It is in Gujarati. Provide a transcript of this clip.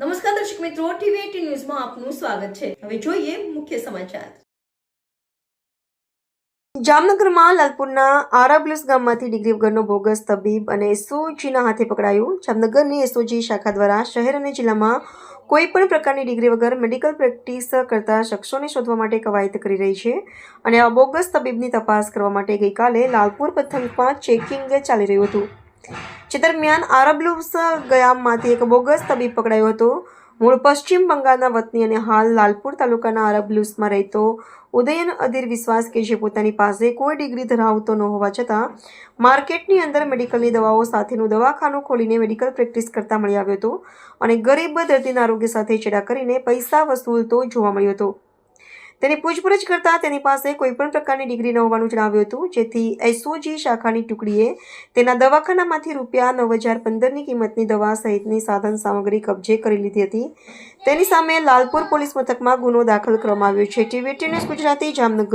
નમસ્કાર દર્શક મિત્રો, ટીવી ન્યૂઝમાં આપનું સ્વાગત છે. હવે જોઈએ મુખ્ય સમાચાર. જામનગરમાં લાલપુરના આરાબ્લુસ ગામમાંથી ડિગ્રી વગરનો બોગસ તબીબ અને એસઓજીના હાથે પકડાયું. જામનગરની એસઓજી શાખા દ્વારા શહેર અને જિલ્લામાં કોઈ પણ પ્રકારની ડિગ્રી વગર મેડિકલ પ્રેક્ટિસ કરતા શખ્સોને શોધવા માટે કવાયત કરી રહી છે અને આ બોગસ તબીબની તપાસ કરવા માટે ગઈકાલે લાલપુર પથકમાં ચેકિંગ ચાલી રહ્યું હતું. જે દરમિયાન આરબલુસ ગયામમાંથી એક બોગસ તબીબ પકડાયો હતો. મૂળ પશ્ચિમ બંગાળના વતની અને હાલ લાલપુર તાલુકાના આરબલુસમાં રહેતો ઉદયન અધીર વિશ્વાસ કે જે પોતાની પાસે કોઈ ડિગ્રી ધરાવતો ન હોવા છતાં માર્કેટની અંદર મેડિકલની દવાઓ સાથેનું દવાખાનું ખોલીને મેડિકલ પ્રેક્ટિસ કરતા મળી આવ્યો હતો અને ગરીબ દર્દીના આરોગ્ય સાથે ચેડા કરીને પૈસા વસૂલતો જોવા મળ્યો હતો. તેની પૂછપરછ કરતા તેની પાસે કોઈ પણ પ્રકારની ડિગ્રી ન હોવાનું જણાવ્યું હતું. જેથી એસઓજી શાખાની ટુકડીએ તેના દવાખાનામાંથી રૂપિયા નવ હજાર પંદરની કિંમતની દવા સહિતની સાધન સામગ્રી કબજે કરી લીધી હતી. તેની સામે લાલપુર પોલીસ મથકમાં ગુનો દાખલ કરવામાં આવ્યો છે. TV news Gujarati, Jamnagar.